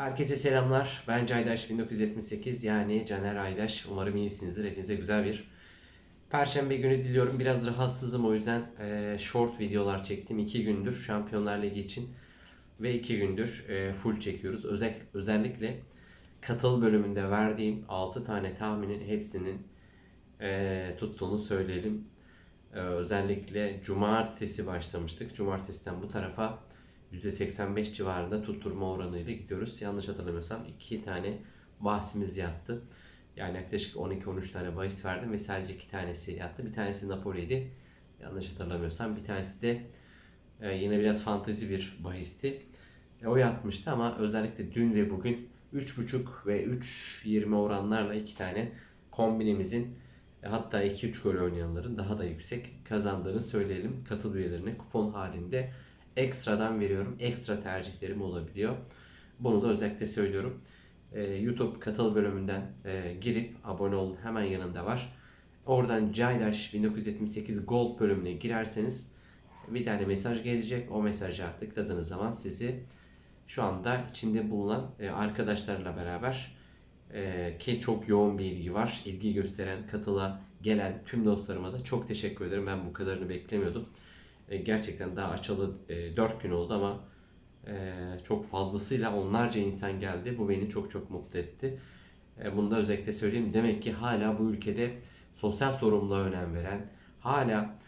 Herkese selamlar. Ben Caydaş 1978 yani Caner Aydaş. Umarım iyisinizdir. Hepinize güzel bir Perşembe günü diliyorum. Biraz rahatsızım o yüzden e, short videolar çektim. 2 gündür Şampiyonlar Ligi için ve 2 gündür e, full çekiyoruz. Özel, özellikle katıl bölümünde verdiğim 6 tane tahminin hepsinin e, tuttuğunu söyleyelim. E, özellikle cumartesi başlamıştık. Cumartesiden bu tarafa %85 civarında tutturma oranıyla gidiyoruz. Yanlış hatırlamıyorsam 2 tane bahsimiz yattı. Yani yaklaşık 12-13 tane bahis verdim ve sadece 2 tanesi yattı. Bir tanesi Napoli'ydi. Yanlış hatırlamıyorsam. Bir tanesi de e, yine biraz fantezi bir bahisti. E, o yatmıştı ama özellikle dün ve bugün 3.5 ve 3.20 oranlarla iki tane kombinimizin e, hatta 2-3 gol oynayanların daha da yüksek kazandığını söyleyelim. Katıl üyelerine kupon halinde ekstradan veriyorum. Ekstra tercihlerim olabiliyor. Bunu da özellikle söylüyorum. Ee, YouTube katıl bölümünden e, girip abone ol hemen yanında var. Oradan Caydaş 1978 Gold bölümüne girerseniz bir tane mesaj gelecek. O mesaja tıkladığınız zaman sizi şu anda içinde bulunan e, arkadaşlarla beraber e, ki çok yoğun bir ilgi var. İlgi gösteren, katıla gelen tüm dostlarıma da çok teşekkür ederim. Ben bu kadarını beklemiyordum. E, gerçekten daha açalı e, 4 gün oldu ama e, çok fazlasıyla onlarca insan geldi. Bu beni çok çok mutlu etti. E, bunu da özellikle söyleyeyim. Demek ki hala bu ülkede sosyal sorumluluğa önem veren, hala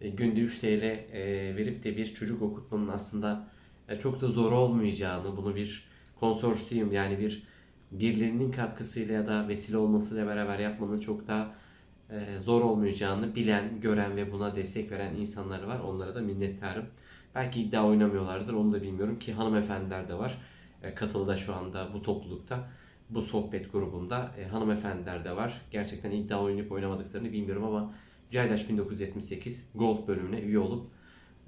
e, günde 3 TL e, verip de bir çocuk okutmanın aslında çok da zor olmayacağını, bunu bir konsorsiyum yani bir birilerinin katkısıyla ya da vesile olmasıyla beraber yapmanın çok daha zor olmayacağını bilen, gören ve buna destek veren insanlar var. Onlara da minnettarım. Belki iddia oynamıyorlardır onu da bilmiyorum ki hanımefendiler de var. E, katılda şu anda bu toplulukta. Bu sohbet grubunda e, hanımefendiler de var. Gerçekten iddia oynayıp oynamadıklarını bilmiyorum ama Caydaş 1978 Gold bölümüne üye olup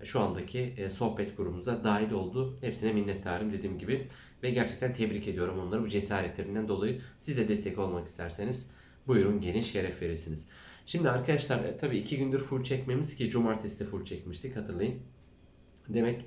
e, şu andaki e, sohbet grubumuza dahil oldu. Hepsine minnettarım dediğim gibi. Ve gerçekten tebrik ediyorum onları bu cesaretlerinden dolayı. Siz de destek olmak isterseniz buyurun gelin şeref verirsiniz. Şimdi arkadaşlar e, tabii iki gündür full çekmemiz ki cumartesi de full çekmiştik hatırlayın. Demek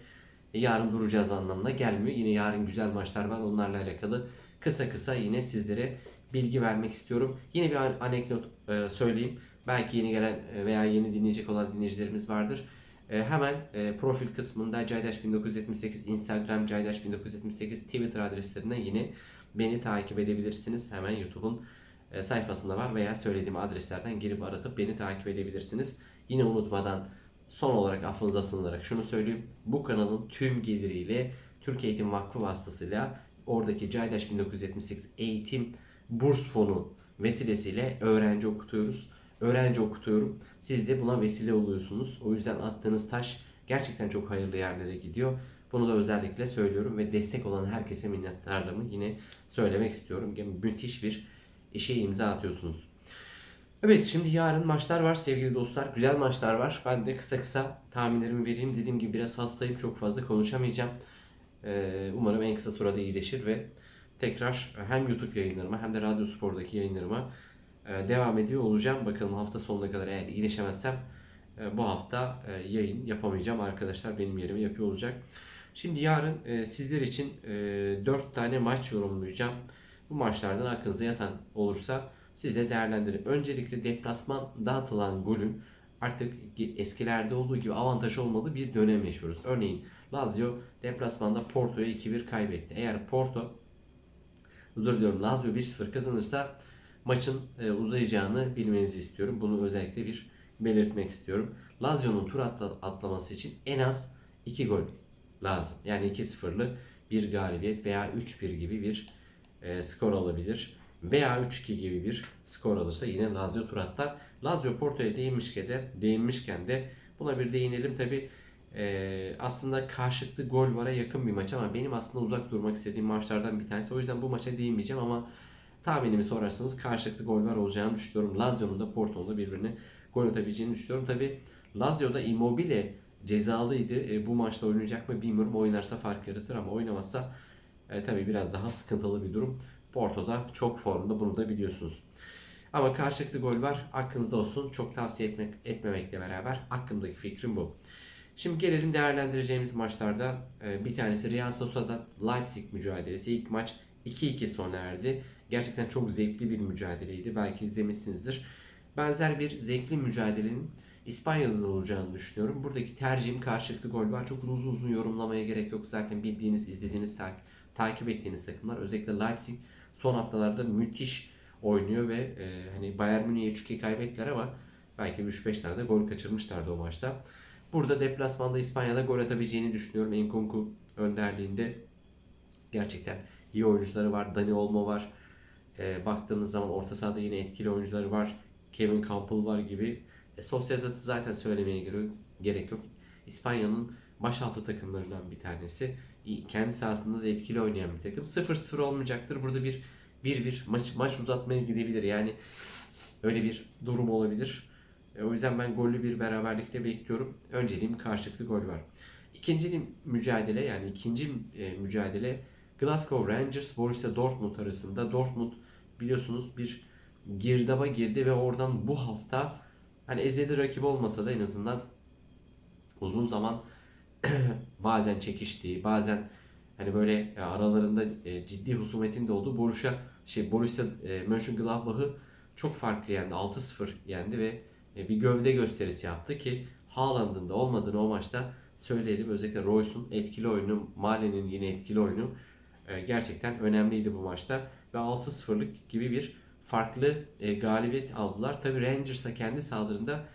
e, yarın duracağız anlamına gelmiyor. Yine yarın güzel maçlar var. Onlarla alakalı kısa kısa yine sizlere bilgi vermek istiyorum. Yine bir an- anekdot e, söyleyeyim. Belki yeni gelen veya yeni dinleyecek olan dinleyicilerimiz vardır. Hemen profil kısmında Caydaş 1978, Instagram Caydaş 1978, Twitter adreslerinden yine beni takip edebilirsiniz. Hemen YouTube'un sayfasında var veya söylediğim adreslerden girip aratıp beni takip edebilirsiniz. Yine unutmadan son olarak affınıza sığınarak şunu söyleyeyim. Bu kanalın tüm geliriyle Türk Eğitim Vakfı vasıtasıyla oradaki Caydaş 1978 eğitim burs fonu vesilesiyle öğrenci okutuyoruz. Öğrenci okutuyorum. Siz de buna vesile oluyorsunuz. O yüzden attığınız taş gerçekten çok hayırlı yerlere gidiyor. Bunu da özellikle söylüyorum ve destek olan herkese minnettarlığımı yine söylemek istiyorum. Müthiş bir işe imza atıyorsunuz. Evet şimdi yarın maçlar var sevgili dostlar. Güzel maçlar var. Ben de kısa kısa tahminlerimi vereyim. Dediğim gibi biraz hastayım. Çok fazla konuşamayacağım. Ee, umarım en kısa sürede iyileşir ve tekrar hem YouTube yayınlarıma hem de Radyo Spor'daki yayınlarıma e, devam ediyor olacağım. Bakalım hafta sonuna kadar eğer iyileşemezsem e, bu hafta e, yayın yapamayacağım. Arkadaşlar benim yerimi yapıyor olacak. Şimdi yarın sizler için e, 4 tane maç yorumlayacağım. Bu maçlardan aklınıza yatan olursa siz de değerlendirin. Öncelikle deplasman dağıtılan golün artık eskilerde olduğu gibi avantaj olmadığı bir dönem yaşıyoruz. Örneğin Lazio deplasmanda Porto'ya 2-1 kaybetti. Eğer Porto özür diliyorum Lazio 1-0 kazanırsa maçın e, uzayacağını bilmenizi istiyorum. Bunu özellikle bir belirtmek istiyorum. Lazio'nun tur atla- atlaması için en az 2 gol lazım. Yani 2-0'lı bir galibiyet veya 3-1 gibi bir e, skor alabilir. Veya 3-2 gibi bir skor alırsa yine Lazio tur. Lazio Porto'ya değinmişken de, değinmişken de buna bir değinelim. Tabi aslında karşılıklı gol vara yakın bir maç ama benim aslında uzak durmak istediğim maçlardan bir tanesi. O yüzden bu maça değinmeyeceğim ama tahminimi sorarsanız karşılıklı gol var olacağını düşünüyorum. Lazio'nun da Porto'nun da birbirine gol atabileceğini düşünüyorum. Tabi Lazio'da Immobile cezalıydı. E, bu maçta oynayacak mı bilmiyorum. Oynarsa fark yaratır ama oynamazsa e, tabii biraz daha sıkıntılı bir durum. Porto'da çok formda bunu da biliyorsunuz. Ama karşılıklı gol var. Aklınızda olsun. Çok tavsiye etmek, etmemekle beraber aklımdaki fikrim bu. Şimdi gelelim değerlendireceğimiz maçlarda. Ee, Bir tanesi Real Sociedad Leipzig mücadelesi. İlk maç 2-2 sona erdi. Gerçekten çok zevkli bir mücadeleydi. Belki izlemişsinizdir. Benzer bir zevkli mücadelenin İspanya'da da olacağını düşünüyorum. Buradaki tercihim karşılıklı gol var. Çok uzun uzun yorumlamaya gerek yok. Zaten bildiğiniz, izlediğiniz, ta- takip ettiğiniz takımlar. Özellikle Leipzig son haftalarda müthiş oynuyor ve e, hani Bayern Münih'e 3-2 kaybettiler ama belki 3-5 tane de gol kaçırmışlardı o maçta. Burada deplasmanda İspanya'da gol atabileceğini düşünüyorum. Enkunku önderliğinde gerçekten iyi oyuncuları var. Dani Olmo var. E, baktığımız zaman orta sahada yine etkili oyuncuları var. Kevin Campbell var gibi. E, Sociedad'ı zaten söylemeye gere- gerek yok. İspanya'nın başaltı takımlarından bir tanesi. Kendi sahasında da etkili oynayan bir takım. 0-0 olmayacaktır. Burada bir 1-1 maç, maç uzatmaya gidebilir. Yani öyle bir durum olabilir. E, o yüzden ben gollü bir beraberlikte bekliyorum. Önceliğim karşılıklı gol var. İkinci mücadele yani ikinci e, mücadele Glasgow Rangers Borussia Dortmund arasında. Dortmund biliyorsunuz bir girdaba girdi ve oradan bu hafta hani ezeli rakip olmasa da en azından uzun zaman bazen çekiştiği, bazen hani böyle e, aralarında e, ciddi husumetin de olduğu Borussia şey Borussia e, Mönchengladbach'ı çok farklı yendi. 6-0 yendi ve bir gövde gösterisi yaptı ki Haaland'ın da olmadığını o maçta söyleyelim. Özellikle Royce'un etkili oyunu, Male'nin yine etkili oyunu gerçekten önemliydi bu maçta ve 6-0'lık gibi bir farklı galibiyet aldılar. Tabi Rangers'a kendi sahasında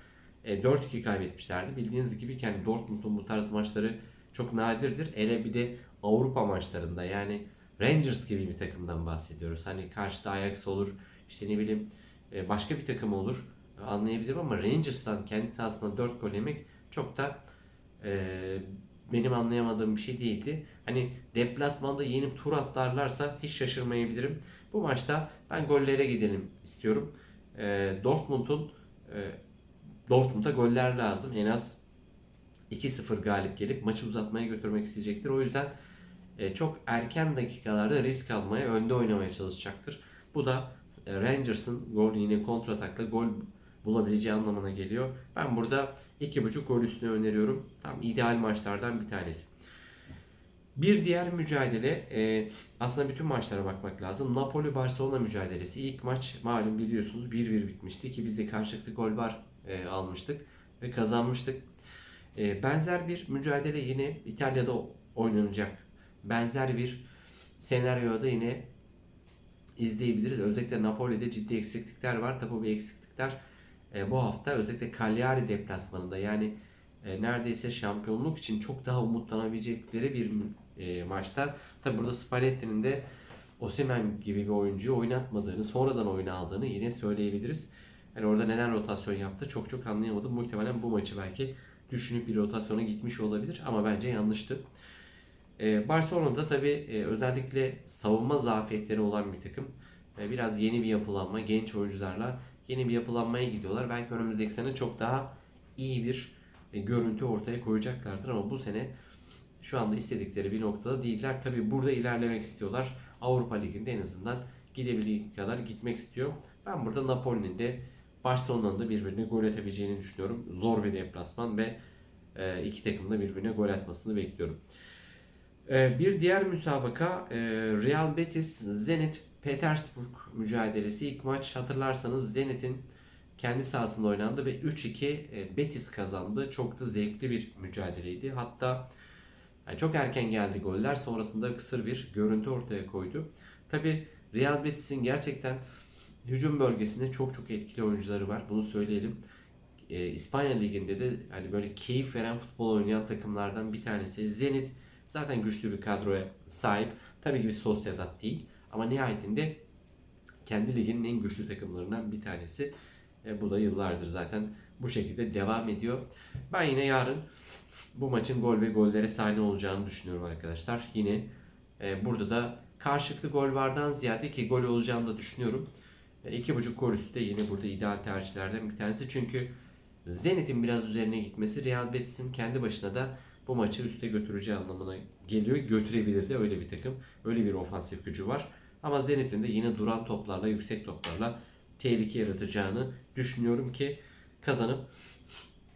e, 4-2 kaybetmişlerdi. Bildiğiniz gibi kendi Dortmund'un bu tarz maçları çok nadirdir. Hele bir de Avrupa maçlarında yani Rangers gibi bir takımdan bahsediyoruz. Hani karşıda Ajax olur, işte ne bileyim e, başka bir takım olur anlayabilirim ama Rangers'tan kendi sahasında 4 gol yemek çok da e, benim anlayamadığım bir şey değildi. Hani deplasmanda yenip tur atlarlarsa hiç şaşırmayabilirim. Bu maçta ben gollere gidelim istiyorum. E, Dortmund'un e, Dortmund'a goller lazım. En az 2-0 galip gelip maçı uzatmaya götürmek isteyecektir. O yüzden e, çok erken dakikalarda risk almaya, önde oynamaya çalışacaktır. Bu da e, Rangers'ın gol yine kontratakla gol bulabileceği anlamına geliyor. Ben burada 2.5 gol üstüne öneriyorum. Tam ideal maçlardan bir tanesi. Bir diğer mücadele e, aslında bütün maçlara bakmak lazım. Napoli-Barcelona mücadelesi. İlk maç malum biliyorsunuz 1-1 bitmişti ki biz de karşılıklı gol var e, almıştık ve kazanmıştık. E, benzer bir mücadele yine İtalya'da oynanacak. Benzer bir senaryoda yine izleyebiliriz. Özellikle Napoli'de ciddi eksiklikler var. Tabi bu eksiklikler e, bu hafta özellikle Cagliari deplasmanında yani e, neredeyse şampiyonluk için çok daha umutlanabilecekleri bir e, maçta. Tabi burada Spalletti'nin de Osimhen gibi bir oyuncuyu oynatmadığını, sonradan oyuna aldığını yine söyleyebiliriz. Yani orada neden rotasyon yaptı çok çok anlayamadım. Muhtemelen bu maçı belki düşünüp bir rotasyona gitmiş olabilir ama bence yanlıştı. Ee, Barcelona'da tabi özellikle savunma zafiyetleri olan bir takım. Ee, biraz yeni bir yapılanma, genç oyuncularla yeni bir yapılanmaya gidiyorlar. Belki önümüzdeki sene çok daha iyi bir e, görüntü ortaya koyacaklardır ama bu sene şu anda istedikleri bir noktada değiller. Tabi burada ilerlemek istiyorlar. Avrupa Ligi'nde en azından gidebildiği kadar gitmek istiyor. Ben burada Napoli'nin de Barcelona'nın da birbirine gol atabileceğini düşünüyorum. Zor bir deplasman ve e, iki takım da birbirine gol atmasını bekliyorum. E, bir diğer müsabaka e, Real Betis Zenit Petersburg mücadelesi. İlk maç hatırlarsanız Zenit'in kendi sahasında oynandı ve 3-2 e, Betis kazandı. Çok da zevkli bir mücadeleydi. Hatta yani çok erken geldi goller. Sonrasında kısır bir görüntü ortaya koydu. Tabi Real Betis'in gerçekten hücum bölgesinde çok çok etkili oyuncuları var. Bunu söyleyelim. E, İspanya Ligi'nde de hani böyle keyif veren futbol oynayan takımlardan bir tanesi. Zenit zaten güçlü bir kadroya sahip. Tabii ki bir Sociedad değil. Ama nihayetinde kendi liginin en güçlü takımlarından bir tanesi. E, bu da yıllardır zaten bu şekilde devam ediyor. Ben yine yarın bu maçın gol ve gollere sahne olacağını düşünüyorum arkadaşlar. Yine e, burada da karşılıklı gol vardan ziyade ki gol olacağını da düşünüyorum. E, iki buçuk gol üstü de yine burada ideal tercihlerden bir tanesi. Çünkü Zenit'in biraz üzerine gitmesi Real Betis'in kendi başına da bu maçı üste götüreceği anlamına geliyor. Götürebilir de öyle bir takım. Öyle bir ofansif gücü var. Ama Zenit'in de yine duran toplarla, yüksek toplarla tehlike yaratacağını düşünüyorum ki kazanıp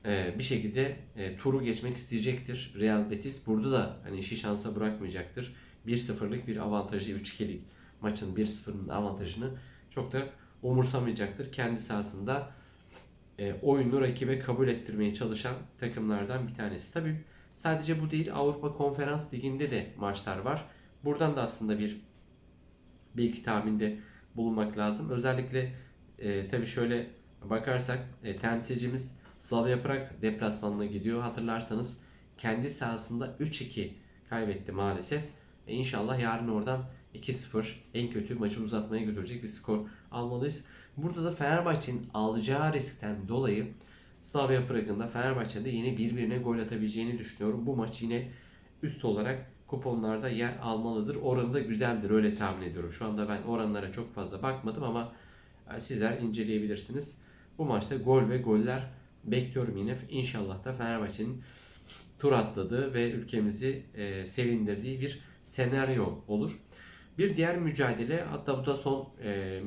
e, bir şekilde e, turu geçmek isteyecektir Real Betis. Burada da hani işi şansa bırakmayacaktır. 1-0'lık bir avantajı 3-2'lik maçın 1-0'ın avantajını çok da umursamayacaktır. Kendi sahasında e, oyunu rakibe kabul ettirmeye çalışan takımlardan bir tanesi. Tabii sadece bu değil Avrupa Konferans Ligi'nde de maçlar var. Buradan da aslında bir bir iki tahminde bulunmak lazım. Özellikle e, tabii şöyle bakarsak e, temsilcimiz Slavia Prag deplasmanına gidiyor. Hatırlarsanız kendi sahasında 3-2 kaybetti maalesef. E, inşallah yarın oradan 2-0 en kötü maçı uzatmaya götürecek bir skor almalıyız. Burada da Fenerbahçe'nin alacağı riskten dolayı Slavia Prag'ın da Fenerbahçe'de yine birbirine gol atabileceğini düşünüyorum. Bu maç yine üst olarak kuponlarda yer almalıdır. Oranı da güzeldir öyle tahmin ediyorum. Şu anda ben oranlara çok fazla bakmadım ama e, sizler inceleyebilirsiniz. Bu maçta gol ve goller bekliyorum yine. İnşallah da Fenerbahçe'nin tur atladığı ve ülkemizi e, sevindirdiği bir senaryo olur. Bir diğer mücadele hatta bu da son e,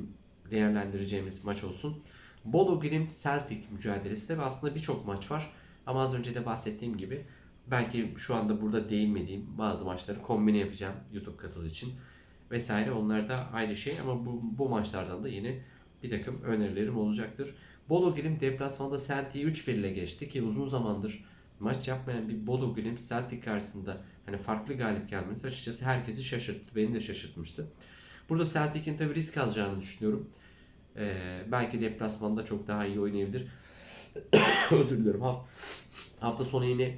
değerlendireceğimiz maç olsun. Bolu Grim Celtic mücadelesi de ve aslında birçok maç var. Ama az önce de bahsettiğim gibi belki şu anda burada değinmediğim bazı maçları kombine yapacağım YouTube kanalı için vesaire. Onlar da ayrı şey ama bu, bu maçlardan da yine bir takım önerilerim olacaktır. Bolu Grim deplasmanda Celtic'i 3-1 ile geçti ki uzun zamandır maç yapmayan bir Bolu Grim Celtic karşısında hani farklı galip gelmesi açıkçası herkesi şaşırttı. Beni de şaşırtmıştı. Burada Celtic'in tabi risk alacağını düşünüyorum. Ee, belki deplasmanda çok daha iyi oynayabilir. Özür dilerim. Hafta, hafta sonu yine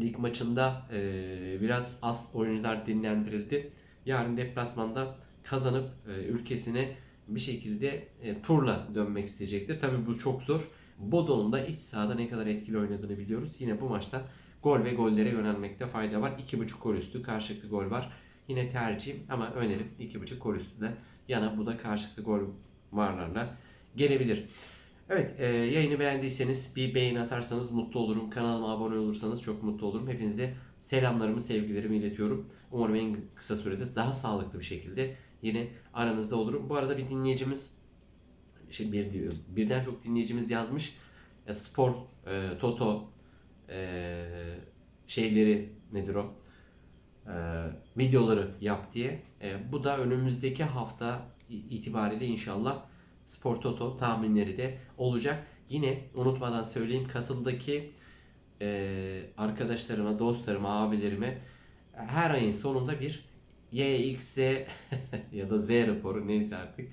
lig maçında e, biraz az oyuncular dinlendirildi. Yarın deplasmanda kazanıp e, ülkesine bir şekilde e, turla dönmek isteyecektir. Tabii bu çok zor. Bodo'nun da iç sahada ne kadar etkili oynadığını biliyoruz. Yine bu maçta gol ve gollere yönelmekte fayda var. 2.5 gol üstü karşılıklı gol var. Yine tercihim ama önerim 2.5 gol üstünden yana bu da karşılıklı gol varlarla gelebilir. Evet e, yayını beğendiyseniz bir beğeni atarsanız mutlu olurum. Kanalıma abone olursanız çok mutlu olurum. Hepinize selamlarımı, sevgilerimi iletiyorum. Umarım en kısa sürede daha sağlıklı bir şekilde yine aranızda olurum. Bu arada bir dinleyicimiz şey bir diyor, birden çok dinleyicimiz yazmış. Ya, spor, e, toto e, şeyleri nedir o? E, videoları yap diye. E, bu da önümüzdeki hafta itibariyle inşallah Spor Toto tahminleri de olacak. Yine unutmadan söyleyeyim katıldaki e, arkadaşlarıma, dostlarıma, abilerime her ayın sonunda bir YXZ ya da Z raporu neyse artık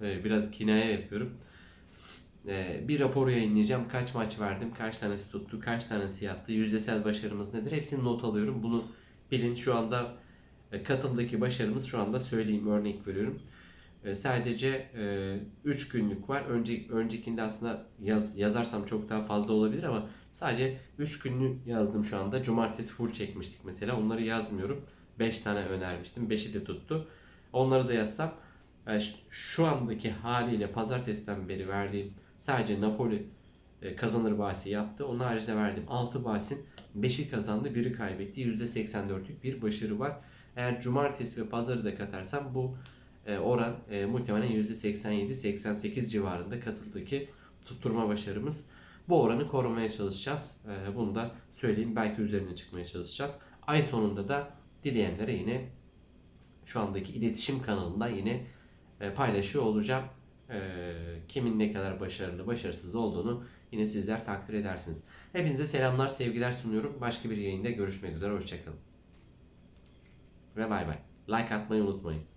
e, biraz kinaye yapıyorum. E, bir rapor yayınlayacağım. Kaç maç verdim, kaç tanesi tuttu, kaç tanesi yattı, yüzdesel başarımız nedir hepsini not alıyorum. Bunu bilin şu anda e, katıldaki başarımız şu anda söyleyeyim örnek veriyorum. E, sadece 3 günlük var. Önce, öncekinde aslında yaz, yazarsam çok daha fazla olabilir ama sadece 3 günlük yazdım şu anda. Cumartesi full çekmiştik mesela. Onları yazmıyorum. 5 tane önermiştim. 5'i de tuttu. Onları da yazsam e, şu andaki haliyle pazartesiden beri verdiğim sadece Napoli e, kazanır bahsi yattı. Onun haricinde verdiğim 6 bahsin 5'i kazandı, 1'i kaybetti. %84'lük bir başarı var. Eğer cumartesi ve pazarı da katarsam bu e, oran muhtemelen %87-88 civarında katıldaki tutturma başarımız. Bu oranı korumaya çalışacağız. E, bunu da söyleyeyim. Belki üzerine çıkmaya çalışacağız. Ay sonunda da dileyenlere yine şu andaki iletişim kanalında yine e, paylaşıyor olacağım. E, kimin ne kadar başarılı, başarısız olduğunu yine sizler takdir edersiniz. Hepinize selamlar, sevgiler sunuyorum. Başka bir yayında görüşmek üzere. Hoşçakalın. Ve bay bay. Like atmayı unutmayın.